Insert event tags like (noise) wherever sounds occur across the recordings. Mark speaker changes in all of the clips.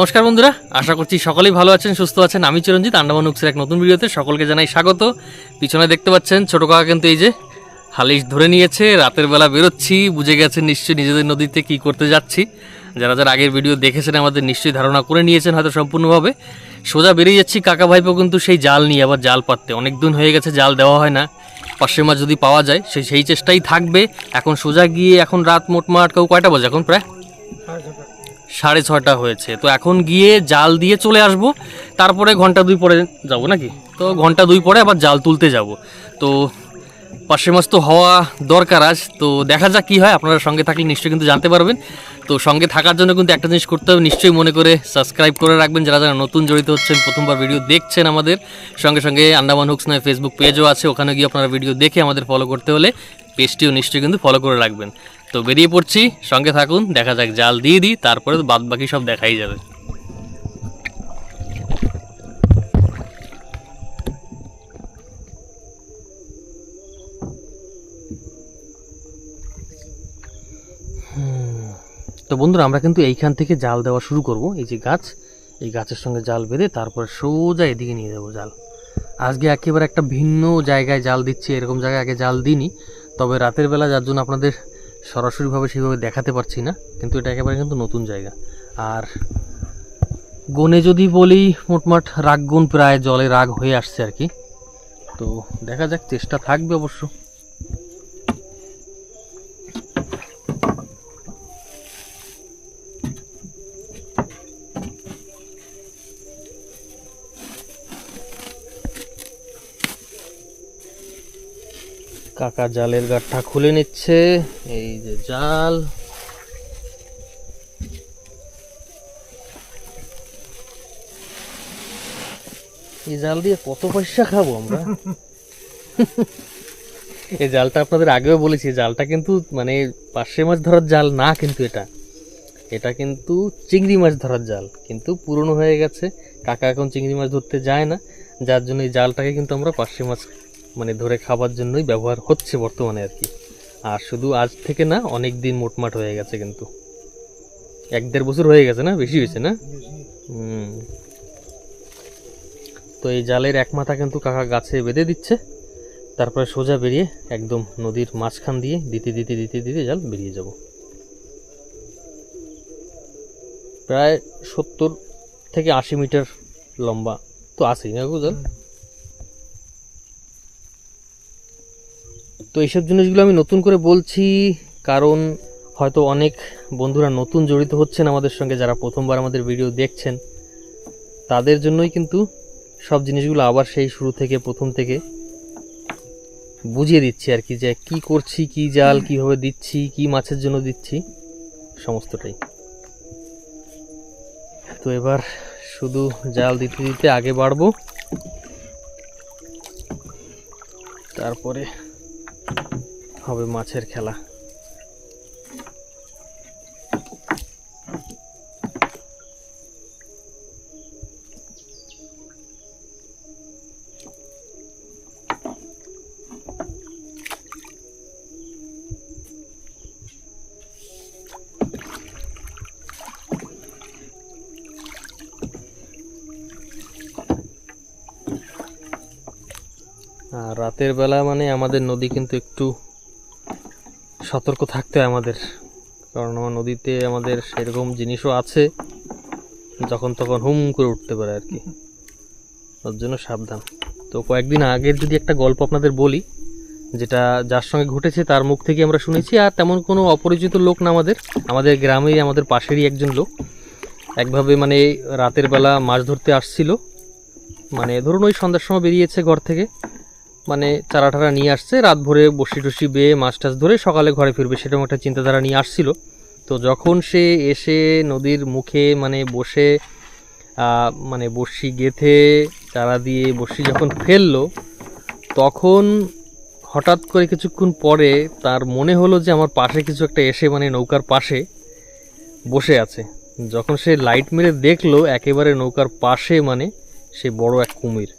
Speaker 1: নমস্কার বন্ধুরা, আশা করছি সকলেই ভালো আছেন, সুস্থ আছেন। আমি চিরঞ্জিত, আন্ডামান উক্সের এক নতুন ভিডিওতে সকলকে জানাই স্বাগত। পিছনে দেখতে পাচ্ছেন ছোট কাকা কিন্তু এই যে হালিশ ধরে নিয়েছে, রাতের বেলা বেরোচ্ছি, বুঝে গেছেন নিশ্চয়ই নিজেদের নদীতে কি করতে যাচ্ছি। যারা যারা আগের ভিডিও দেখেছেন, আমাদের নিশ্চয়ই ধারণা করে নিয়েছেন হয়তো সম্পূর্ণভাবে। সোজা বেরিয়ে যাচ্ছি, কাকা ভাইপো কিন্তু সেই জাল নিয়ে, আবার জাল পাততে। অনেক দিন হয়ে গেছে, জাল দেওয়া হয় না। পার্শ্বে মাছ যদি পাওয়া যায় সেই সেই চেষ্টাই থাকবে। এখন সোজা গিয়ে, এখন রাত মোটমাট কেউ কয়টা বাজে এখন প্রায়? সাড়ে ছটা হয়েছে। তো এখন গিয়ে জাল দিয়ে চলে আসব। তারপরে ঘণ্টা দুই পরে যাব নাকি? তো ঘণ্টা দুই পরে আবার জাল তুলতে যাব। তো পার্শ্বে মাছ তো হওয়া দরকার আজ। তো দেখা যাক কী হয়, আপনারা সঙ্গে থাকলে নিশ্চয়ই কিন্তু জানতে পারবেন। তো সঙ্গে থাকার জন্য কিন্তু একটা জিনিস করতে হবে, নিশ্চয়ই মনে করে সাবস্ক্রাইব করে রাখবেন। যারা যারা নতুন জড়িত হচ্ছেন, প্রথমবার ভিডিও দেখছেন আমাদের, সঙ্গে সঙ্গে আন্ডামান হুকস নয় ফেসবুক পেজও আছে। ওখানে গিয়ে আপনারা ভিডিও দেখে আমাদের ফলো করতে হলে পেজটিও নিশ্চয়ই কিন্তু ফলো করে রাখবেন। তো বেরিয়ে পড়ছি, সঙ্গে থাকুন, দেখা যাক জাল দিয়ে দিই, তারপরে বাদ বাকি সব দেখাই যাবে। তো বন্ধুরা, আমরা কিন্তু এইখান থেকে জাল দেওয়া শুরু করব, এই যে গাছ। এই গাছের সঙ্গে জাল বেঁধে তারপরে সোজা এদিকে নিয়ে যাব জাল। আজকে একেবারে একটা ভিন্ন জায়গায় জাল দিচ্ছি, এরকম জায়গায় আগে জাল দিইনি। তবে রাতের বেলা, যার জন্য আপনাদের সরাসরিভাবে সেইভাবে দেখাতে পারছি না, কিন্তু এটা একেবারে কিন্তু নতুন জায়গা। আর গনে যদি বলি, মোটমাট রাগ গুণ প্রায় জলে রাগ হয়ে আসছে আর কি। তো দেখা যাক, চেষ্টা থাকবে অবশ্য। কাকা জালের গাঠটা খুলে নিচ্ছে। এই যে জাল। এই জাল দিয়ে কত পয়সা খাব আমরা? এই জালটা আপনাদের আগেও বলেছি জালটা কিন্তু মানে পার্শে মাছ ধরার জাল না কিন্তু এটা। এটা কিন্তু চিংড়ি মাছ ধরার জাল, কিন্তু পুরনো হয়ে গেছে। কাকা এখন চিংড়ি মাছ ধরতে যায় না, যার জন্য এই জালটাকে কিন্তু আমরা পার্শে মাছ মানে ধরে খাবার জন্যই ব্যবহার হচ্ছে বর্তমানে আর কি। আর শুধু আজ থেকে না, অনেক দিন মোটমাট হয়ে গেছে কিন্তু। এক দেড় বছর হয়ে গেছে না, বেশি হয়েছে না? তো এই জালের এক মাথা কিন্তু কাকা গাছে বেঁধে দিচ্ছে। তারপরে সোজা বেরিয়ে একদম নদীর মাঝখান দিয়ে দিতে দিতে দিতে দিতে জাল বেরিয়ে যাব। প্রায় সত্তর থেকে আশি মিটার লম্বা তো আসেই না জাল? তো এইসব জিনিসগুলো আমি নতুন করে বলছি, কারণ হয়তো অনেক বন্ধুরা নতুন জড়িত হচ্ছেন আমাদের সঙ্গে, যারা প্রথমবার আমাদের ভিডিও দেখছেন। তাদের জন্যই কিন্তু সব জিনিসগুলো আবার সেই শুরু থেকে, প্রথম থেকে বুঝিয়ে দিচ্ছি আর কি, যে কি করছি, কি জাল, কীভাবে দিচ্ছি, কি মাছের জন্য দিচ্ছি, সমস্তটাই। তো এবার শুধু জাল দিতে দিতে আগে বাড়বো। তারপরে হবে মাছের খেলা। আর রাতের বেলা মানে আমাদের নদী কিন্তু একটু সতর্ক থাকতে হয় আমাদের। কারণ আমার নদীতে আমাদের সেরকম জিনিসও আছে, যখন তখন হুম করে উঠতে পারে আর কি। ওর জন্য সাবধান। তো কয়েকদিন আগের যদি একটা গল্প আপনাদের বলি, যেটা যার সঙ্গে ঘটেছে তার মুখ থেকে আমরা শুনেছি, আর তেমন কোনো অপরিচিত লোক না আমাদের। আমাদের গ্রামেই আমাদের পাশেরই একজন লোক। একভাবে মানে রাতের বেলা মাছ ধরতে আসছিল। মানে ধরুন ওই সন্ধ্যার সময় বেরিয়েছে ঘর থেকে। মানে চারা টারা নিয়ে আসছে রাত ভরে বসি টসি বেয়ে মাছ টাছ ধরে সকালে ঘরে ফিরবে, সেরকম একটা চিন্তাধারা নিয়ে আসছিল। তো যখন সে এসে নদীর মুখে মানে বসে মানে বড়শি গেথে, চারা দিয়ে বড়শি যখন ফেলল, তখন হঠাৎ করে কিছুক্ষণ পরে তার মনে হলো যে আমার পাশে কিছু একটা এসে মানে নৌকার পাশে বসে আছে। যখন সে লাইট মেরে দেখল, একেবারে নৌকার পাশে মানে সে বড় এক কুমির।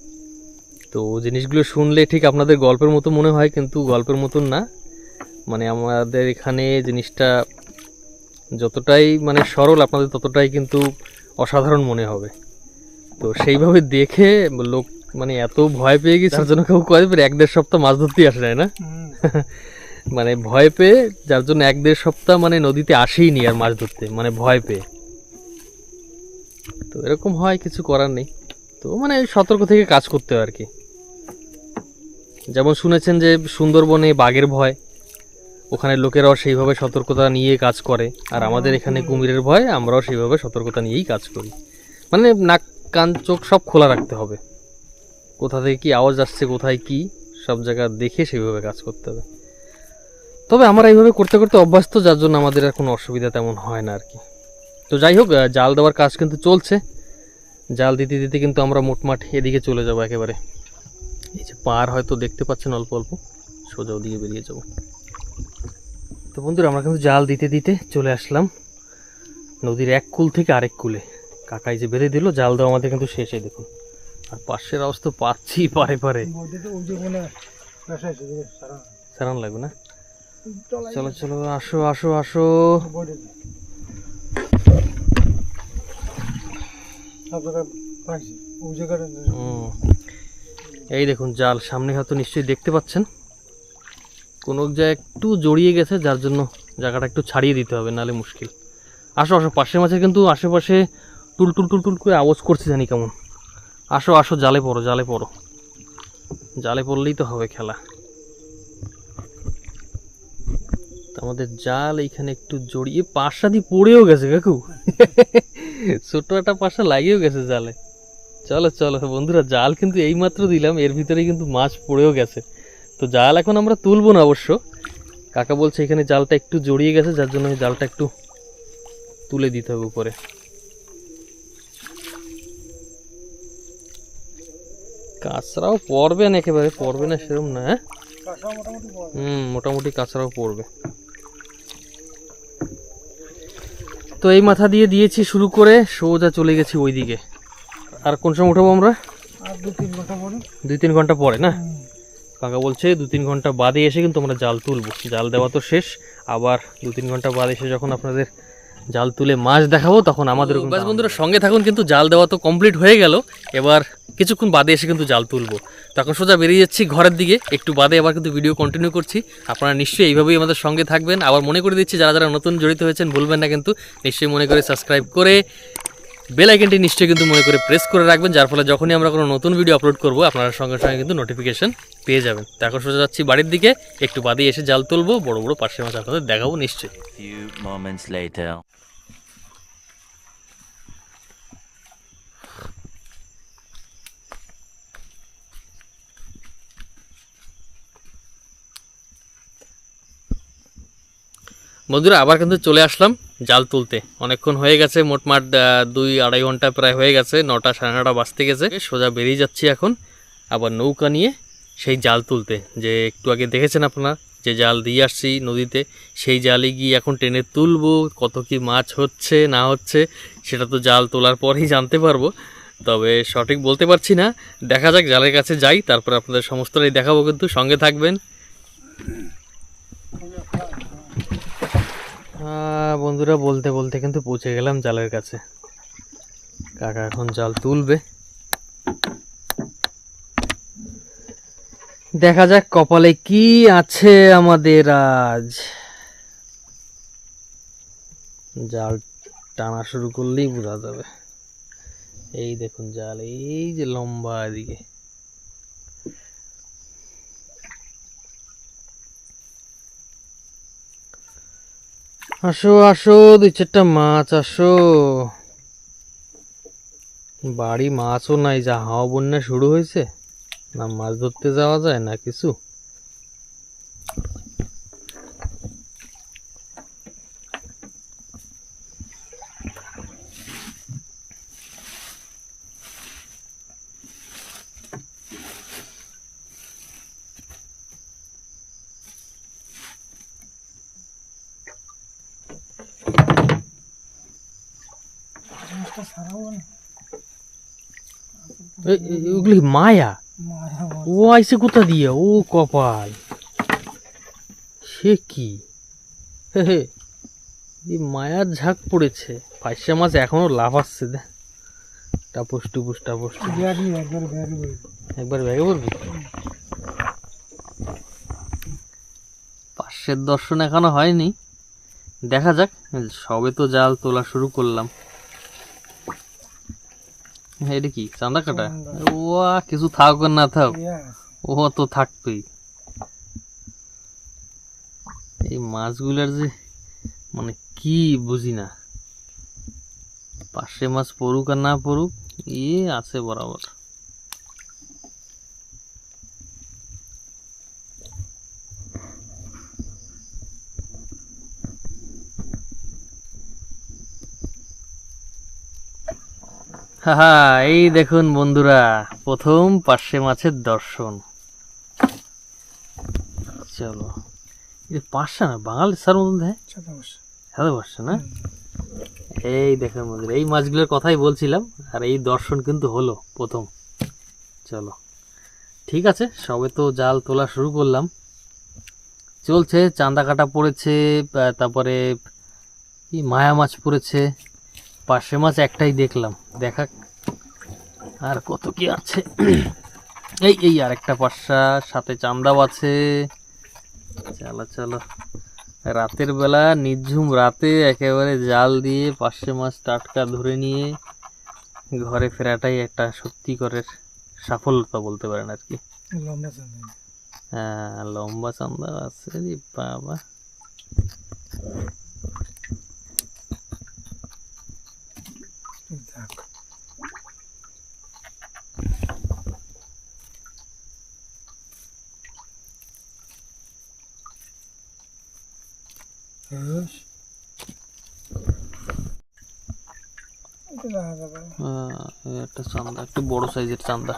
Speaker 1: তো জিনিসগুলো শুনলে ঠিক আপনাদের গল্পের মতো মনে হয় কিন্তু গল্পের মতন না। মানে আমাদের এখানে জিনিসটা যতটাই মানে সরল আপনাদের ততটাই কিন্তু অসাধারণ মনে হবে। তো সেইভাবে দেখে লোক মানে এত ভয় পেয়ে গেছে যার জন্য কেউ কয়ে এক দেড় সপ্তাহ মাছ ধরতেই আসে যায় না (laughs) মানে ভয় পেয়ে যার জন্য এক দেড় সপ্তাহ মানে নদীতে আসেই নি আর মাছ ধরতে মানে ভয় পেয়ে। তো এরকম হয় কিছু করার নেই। তো মানে সতর্ক থেকে কাজ করতে হয় আর কি। যেমন শুনেছেন যে সুন্দরবনে বাঘের ভয় ওখানে লোকেরাও সেইভাবে সতর্কতা নিয়ে কাজ করে, আর আমাদের এখানে কুমিরের ভয়, আমরাও সেইভাবে সতর্কতা নিয়েই কাজ করি। মানে নাক, কান, চোখ সব খোলা রাখতে হবে। কোথা থেকে কি আওয়াজ আসছে, কোথায় কি, সব জায়গা দেখে সেইভাবে কাজ করতে হবে। তবে আমরা এইভাবে করতে করতে অভ্যস্ত, যার জন্য আমাদের আর কোনো অসুবিধা তেমন হয় না আর কি। তো যাই হোক জাল দেওয়ার কাজ কিন্তু চলছে। জাল দিতে দিতে কিন্তু আমরা মোটমাট এদিকে চলে যাব একেবারে। এই যে পার হয়তো দেখতে পাচ্ছেন অল্প অল্প। সোজা ওদিকে বেরিয়ে যাব। তো বন্ধুরা, আমরা কিন্তু জাল দিতে দিতে চলে আসলাম নদীর এক কুল থেকে আরেক কুলে। কাকাই যে বেঁধে দিল, জাল দেওয়া আমাদের কিন্তু শেষে দেখুন। আর পাশের অবস্থা পাচ্ছি পারে পারে। সারান লাগবে না? চলো চলো, আসো আসো আসো। হুম। এই দেখুন, জাল সামনে হয়তো নিশ্চয়ই দেখতে পাচ্ছেন। কোনো জায়গায় একটু জড়িয়ে গেছে, যার জন্য জায়গাটা একটু ছাড়িয়ে দিতে হবে, নাহলে মুশকিল। আসো আসো, পাশের মাঝে কিন্তু আশেপাশে টুল টুল টুল টুল করে আওয়াজ করছে জানি কেমন। আসো আসো, জালে পড়ো জালে পড়ো। জালে পড়লেই তো হবে খেলা। আমাদের জাল এইখানে একটু জড়িয়ে, পাশা দিয়ে পড়েও গেছে কাকু। (laughs) ছোট্ট একটা পাশা লাগিয়েও গেছে জালে। চলো চলো। বন্ধুরা জাল কিন্তু এইমাত্র দিলাম এর ভিতরে কিন্তু মাছ পড়েও গেছে। তো জাল এখন আমরা তুলবো না অবশ্য। কাকা বলছে এখানে জালটা একটু জড়িয়ে গেছে যার জন্য জালটা একটু তুলে দিতে হবে উপরে। কাঁচরাও পড়বে না একেবারে পড়বে না সেরকম না হ্যাঁ? হুম মোটামুটি কাঁচরাও পড়বে। তো এই মাথা দিয়ে দিয়েছি শুরু করে সোজা চলে গেছি ওইদিকে। আর কোন সময় উঠাবো আমরা? দুই তিন ঘণ্টা পরে। না? কাকা বলছে দু তিন ঘণ্টা বাদে এসে কিন্তু আমরা জাল তুলবো। জাল দেওয়া তো শেষ। আবার দু তিন ঘণ্টা বাদে এসে যখন আপনাদের জাল তুলে মাছ দেখাবো তখন আমাদের ব্যাস বন্ধুরা সঙ্গে থাকুন কিন্তু জাল দেওয়া তো কমপ্লিট হয়ে গেল। এবার কিছুক্ষণ বাদে এসে কিন্তু জাল তুলবো। তখন সোজা বেরিয়ে যাচ্ছি ঘরের দিকে। একটু বাদে আবার কিন্তু ভিডিও কন্টিনিউ করছি। আপনারা নিশ্চয়ই এইভাবেই আমাদের সঙ্গে থাকবেন। আবার মনে করে দিচ্ছি যারা যারা নতুন জড়িত হয়েছেন ভুলবেন না কিন্তু। নিশ্চয়ই মনে করে সাবস্ক্রাইব করে বেল আইকনটি নিশ্চয়ই কিন্তু মনে করে প্রেস করে রাখবেন যার ফলে যখনই আমরা কোনো নতুন ভিডিও আপলোড করব আপনারা সঙ্গে সঙ্গে কিন্তু নোটিফিকেশন পেয়ে যাবেন। তো এখন সোজা যাচ্ছি বাড়ির দিকে একটু বাদে এসে জাল তুলবো বড় বড় পার্শে মাছ আপনাদের দেখাবো নিশ্চয়ই।
Speaker 2: Few
Speaker 1: বন্ধুরা আবার কিন্তু চলে আসলাম। জাল তুলতে। অনেকক্ষণ হয়ে গেছে মোটমাট দুই আড়াই ঘণ্টা প্রায় হয়ে গেছে, নটা সাড়ে নটা বাজতে গেছে। সোজা বেরিয়ে যাচ্ছি এখন, আবার নৌকা নিয়ে সেই জাল তুলতে। যে একটু আগে দেখেছেন আপনারা, যে জাল দিয়ে আসছি নদীতে, সেই জালে গিয়ে এখন টেনে তুলবো, কত কি মাছ হচ্ছে, না হচ্ছে, সেটা তো জাল তোলার পরেই জানতে পারব। তবে সঠিক বলতে পারছি না। দেখা যাক, জালের কাছে যাই, তারপর আপনাদের সমস্তটাই দেখাবো, কিন্তু সঙ্গে থাকবেন। বন্ধুরা বলতে বলতে কিন্তু পৌঁছে গেলাম জালের কাছে। কাকা এখন জাল তুলবে। দেখা যাক কপালে কি আছে আমাদের আজ। জাল টানা শুরু করলেই বোঝা যাবে। এই দেখুন জাল, এই যে লম্বা এদিকে। আসো আসো, দুই চারটা মাছ, আসো। বাড়ি মাছও নাই, যা হাওয়া বন্যা শুরু হয়েছে। না মাছ ধরতে যাওয়া যায়, না কিছু। ওগুলি মায়া? ও আইসে কোথা দিয়ে? ও কপাল। সে কি? হে মায়ার ঝাঁক পড়েছে। পাঁচশা মাছ এখনও লাভ আসছে দে টাপুস
Speaker 3: বিয়ারি একবার
Speaker 1: ব্যাগে পড়বি? পাশের দর্শন এখনও হয়নি। দেখা যাক সবে তো জাল তোলা শুরু করলাম। হ্যাঁ, এটা কি? চান্দা কাটা ওয়া কিছু থাক আর না থাক ও তো থাকতোই এই মাছগুলার যে মানে কি বুঝি না। পাশে মাছ পড়ুক আর না পড়ুক ই আছে বরাবর। হাহা এই দেখুন বন্ধুরা প্রথম পার্শে মাছের দর্শন। চলো। পার্শা না বাঙালি স্যার মতন দেয়
Speaker 3: সাদা বসে
Speaker 1: না? এই দেখুন বন্ধুরা এই মাছগুলোর কথাই বলছিলাম আর এই দর্শন কিন্তু হলো প্রথম। চলো। ঠিক আছে সবে তো জাল তোলা শুরু করলাম। চলছে চাঁদা কাটা পড়েছে তারপরে কি মায়া মাছ পড়েছে। পার্শে মাছ একটাই দেখলাম। দেখা আর কত কি আছে। (clears throat) এই এই আর একটা পার্শা সাথে চান্দাও আছে। চলো চলো। রাতের বেলা নিঝুম রাতে একেবারে জাল দিয়ে পার্শে মাছ টাটকা ধরে নিয়ে ঘরে ফেরাটাই একটা সত্যিকরের সাফল্যতা বলতে পারেন আর কি। হ্যাঁ লম্বা চান্দা আছে বাবা
Speaker 3: দেখ বেশ এটা দেখা যাবে
Speaker 1: আহ, এই একটা চান্দা একটু বড় সাইজের চান্দা।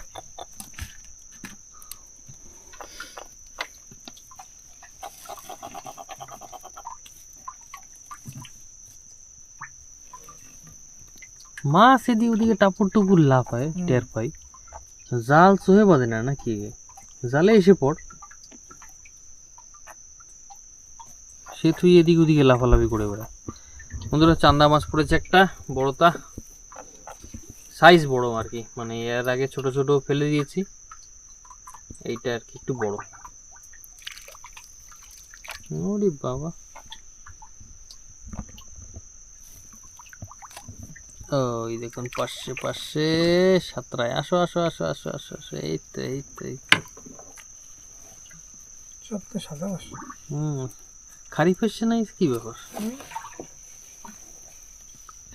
Speaker 1: মাছ এদিকে ওদিকে টাপুর টুপুর লাভ হয় টের পাই। জাল চোহে বাঁধে না নাকি? জালে এসে পড়। সে তুই এদিক ওদিকে লাফালাফি করে বেড়া বন্ধুরা চান্দা মাছ পড়েছে একটা বড়টা সাইজ বড় আর কি মানে এর আগে ছোট ছোট ফেলে দিয়েছি। এইটা আর কি একটু বড়। ওরে বাবা। ওই দেখুন পাশে পাশে সাতটায় আসো আসো আসো আসো আসো আসো। এই তো এই তো এই তো।
Speaker 3: সব তো সাদা বসে।
Speaker 1: হুম। খারিফ এসছে না কি ব্যাপার?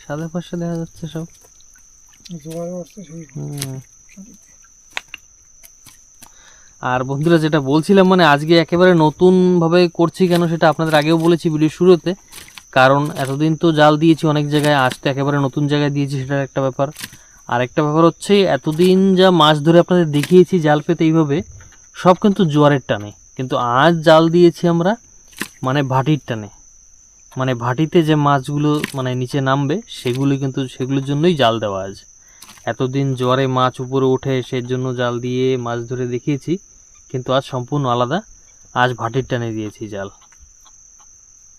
Speaker 1: সাদা পাশে দেখা যাচ্ছে সব।
Speaker 3: জোয়ার বসছে সেই
Speaker 1: আর বন্ধুরা যেটা বলছিলাম মানে আজকে একেবারে নতুন ভাবে করছি কেন সেটা আপনাদের আগেও বলেছি ভিডিও শুরুতে। কারণ এতদিন তো জাল দিয়েছি অনেক জায়গায় আজ তো একেবারে নতুন জায়গায় দিয়েছি সেটার একটা ব্যাপার। আর একটা ব্যাপার হচ্ছে এতদিন যা মাছ ধরে আপনাদের দেখিয়েছি জাল পেতে এইভাবে সব কিন্তু জোয়ারের টানে। কিন্তু আজ জাল দিয়েছি আমরা মানে ভাটির টানে। মানে ভাটিতে যে মাছগুলো মানে নিচে নামবে সেগুলো কিন্তু সেগুলোর জন্যই জাল দেওয়া আজ এতদিন জোয়ারে মাছ উপরে ওঠে সেই জন্য জাল দিয়ে মাছ ধরে দেখিয়েছি কিন্তু আজ সম্পূর্ণ আলাদা। আজ ভাটির টানে দিয়েছি জাল।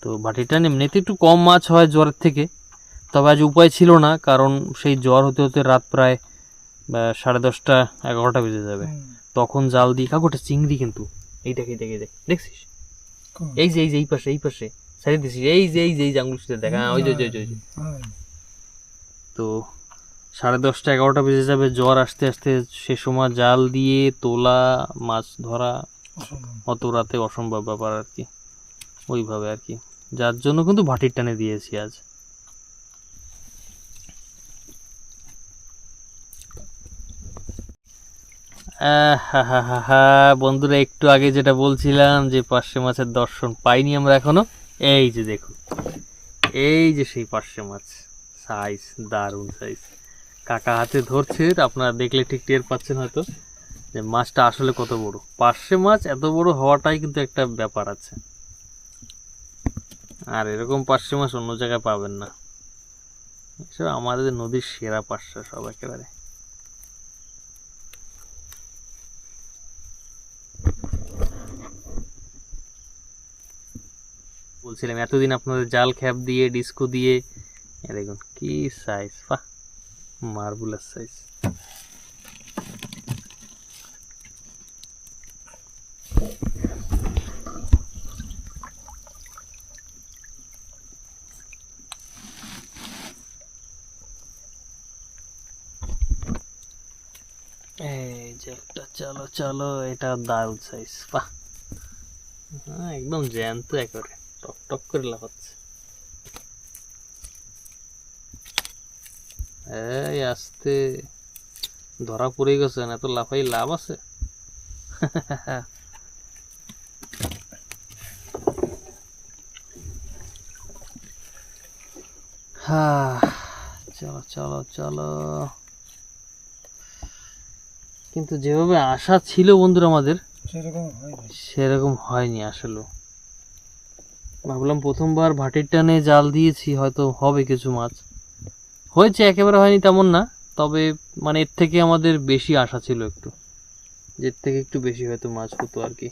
Speaker 1: তো ভাটির টানে এমনিতে একটু কম মাছ হয় জ্বরের থেকে তবে আজ উপায় ছিল না কারণ সেই জ্বর হতে হতে রাত প্রায় সাড়ে দশটা এগারোটা বেজে যাবে। তখন জাল দিয়ে কাকুটা চিংড়ি কিন্তু। এইটাকে দেখে দেখ দেখছিস? এই যে এই যে এই পাশে এই পাশে। সাইড দিছিস এই যে এই যে এই যে আঙুল দেখা ওই যে ওই যে, ওই যে, ওই যে তো সাড়ে দশটা এগারোটা বেজে যাবে জ্বর আসতে আসতে সে সময় জাল দিয়ে তোলা মাছ ধরা অত রাতে অসম্ভব ব্যাপার আর কি। ওইভাবে আর কি। যার জন্য কিন্তু ভাটির টানে দিয়েছি আজ। বন্ধুরা একটু আগে যেটা বলছিলাম যে পার্শে মাছের দর্শন পাইনি আমরা এখনও। এই যে দেখুন এই যে সেই পার্শে মাছ। সাইজ দারুণ সাইজ কাকা হাতে ধরছে আপনারা দেখলে ঠিক টের পাচ্ছেন হয়তো যে মাছটা আসলে কত বড়। পার্শে মাছ এত বড় হওয়াটাই কিন্তু একটা ব্যাপার আছে। আর এরকম পার্শে মাছ অন্য জায়গায় পাবেন না। এসব আমাদের নদীর সেরা পার্শে সব একেবারে। বলছিলাম, এতদিন আপনাদের জাল খ্যাপ দিয়ে, ডিস্কো দিয়ে দেখুন কি সাইজ বাহ! মার্বুলার সাইজ এই যে একটা চলো চলো, এটা দারুণ সাইজ বাহ। হ্যাঁ একদম জ্যান্ত একেবারে। টক টক করে লাফাচ্ছে। এই আস্তে। ধরা পড়ে গেছে না তো লাফাই লাভ আছে। চলো চলো চলো। কিন্তু যেভাবে আশা ছিল বন্ধুরা আমাদের
Speaker 3: সেরকম
Speaker 1: সেরকম হয়নি আসলে। ভাবলাম প্রথমবার ভাটির টানে জাল দিয়েছি হয়তো হবে কিছু মাছ। হয়েছে, একেবারে হয়নি তেমন না, তবে মানে এর থেকে আমাদের বেশি আশা ছিল একটু। এর থেকে একটু বেশি হয়তো মাছ হতো আর কি।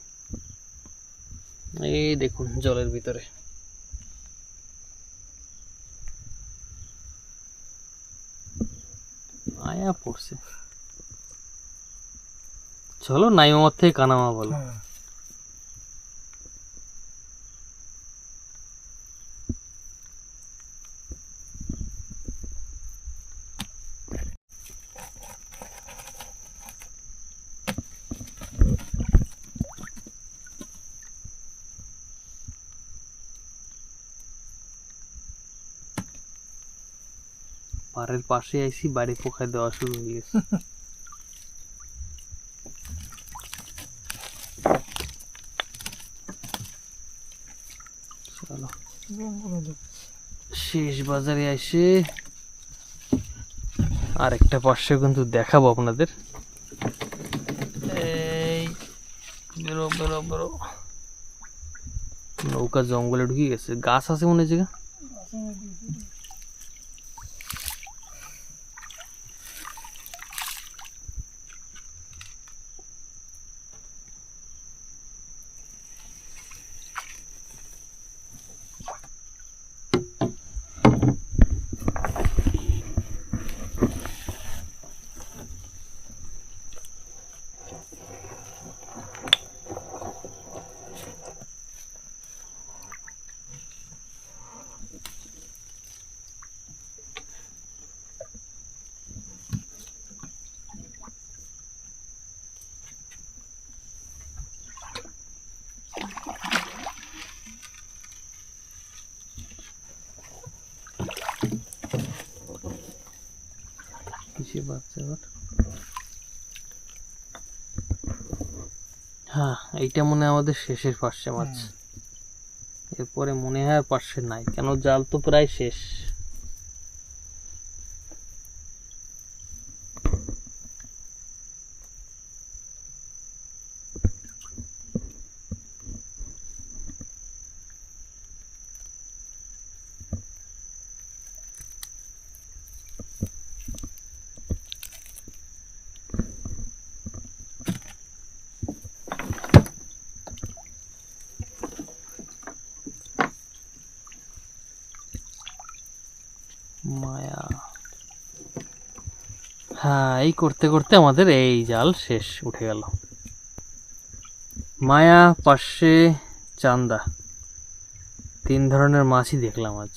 Speaker 1: এই দেখুন জলের ভিতরে। আয়া পড়ছে। চলো নাইমামার থেকে কানামা বলো। পাশে আইসি বাড়ি পোখায় দেওয়া শুরু হয়ে গেছে। শেষ বাজারে আইসে। আর একটা পার্শ্ব কিন্তু দেখাবো আপনাদের। নৌকা জঙ্গলে ঢুকে গেছে। গাছ আছে মনে হয় জায়গা কিসে বাচ্চা আবার হ্যাঁ এইটা মনে আমাদের শেষের পার্শ্বে মাছ। এরপরে মনে হয় আর পার্শ্বে নাই। কেন জাল তো প্রায় শেষ। হ্যাঁ এই করতে করতে আমাদের এই জাল শেষ, উঠে গেল। মায়া পাশে চান্দা। তিন ধরনের মাছই দেখলাম আজ।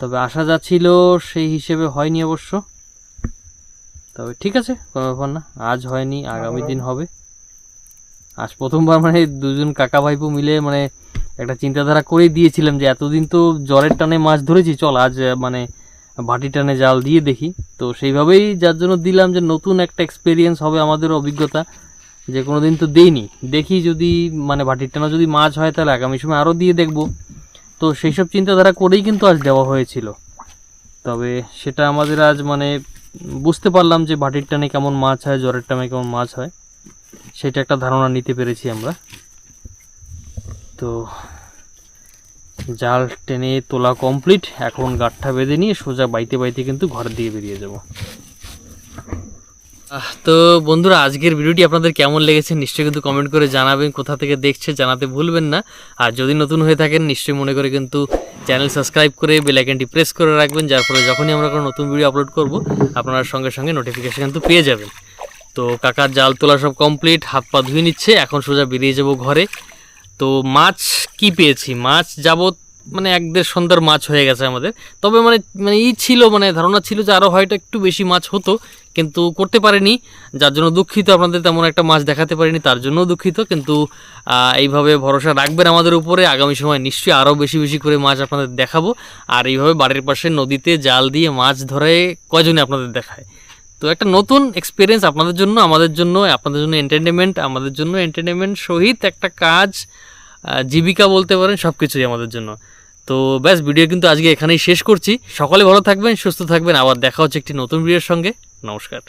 Speaker 1: তবে আসা যাচ্ছিল সেই হিসেবে হয়নি অবশ্য। তবে ঠিক আছে, কোনো ব্যাপার না, আজ হয়নি, আগামী দিন হবে। আজ প্রথমবার মানে দুজন কাকা ভাইপো মিলে মানে একটা চিন্তাধারা করে দিয়েছিলাম যে এতদিন তো জলের টানে মাছ ধরেছি, চল আজ মানে ভাটি টানে জাল দিয়ে দেখি। তো সেইভাবেই যার জন্য দিলাম যে নতুন একটা এক্সপিরিয়েন্স হবে আমাদের অভিজ্ঞতা। যে কোনো দিন তো দেইনি। দেখি যদি মানে ভাটির টানা যদি মাছ হয় তাহলে আগামী সময় আরও দিয়ে দেখব। তো সেই সব চিন্তাধারা করেই কিন্তু আজ দেওয়া হয়েছিল। তবে সেটা আমাদের আজ মানে বুঝতে পারলাম যে ভাটির টানে কেমন মাছ হয় জ্বরের টানে কেমন মাছ হয়। সেটা একটা ধারণা নিতে পেরেছি আমরা। তো জাল টেনে তোলা কমপ্লিট এখন গাঠটা বেঁধে নিয়ে সোজা বাইতে বাইতে কিন্তু ঘর দিয়ে বেরিয়ে যাব। তো বন্ধুরা, আজকের ভিডিওটি আপনাদের কেমন লেগেছে নিশ্চয়ই কিন্তু কমেন্ট করে জানাবেন, কোথা থেকে দেখছে জানাতে ভুলবেন না। আর যদি নতুন হয়ে থাকেন, নিশ্চয়ই মনে করে কিন্তু চ্যানেল সাবস্ক্রাইব করে বেল আইকনটি প্রেস করে রাখবেন, যার ফলে যখনই আমরা কোনো নতুন ভিডিও আপলোড করব, আপনারা সঙ্গে সঙ্গে নোটিফিকেশন কিন্তু পেয়ে যাবেন। তো কাকার জাল তোলা সব কমপ্লিট হাত পা ধুয়ে নিচ্ছে, এখন সোজা বেরিয়ে যাব ঘরে। তো মাছ কি পেয়েছি? মাছ যাবত মানে এক দেড় সন্ধ্যার মাছ হয়ে গেছে আমাদের। তবে মানে মানে ই ছিল মানে ধারণা ছিল যে আরও হয়তো একটু বেশি মাছ হতো, কিন্তু করতে পারিনি। যার জন্য দুঃখিত, আপনাদের তেমন একটা মাছ দেখাতে পারিনি, তার জন্যও দুঃখিত। কিন্তু এইভাবে ভরসা রাখবেন আমাদের উপরে, আগামী সময় নিশ্চয়ই আরও বেশি বেশি করে মাছ আপনাদের দেখাবো। আর এইভাবে বাড়ির পাশে নদীতে জাল দিয়ে মাছ ধরে কয়জনে আপনাদের দেখায়? তো একটা নতুন এক্সপিরিয়েন্স আপনাদের জন্য, আমাদের জন্য, আপনাদের জন্য এন্টারটেনমেন্ট আমাদের জন্য এন্টারটেনমেন্ট সহিত একটা কাজ জীবিকা বলতে পারেন সব কিছুই আমাদের জন্য। তো ব্যাস, ভিডিও কিন্তু আজকে এখানেই শেষ করছি। সকালে ভালো থাকবেন, সুস্থ থাকবেন। আবার দেখা হচ্ছে একটি নতুন ভিডিওর সঙ্গে। নমস্কার।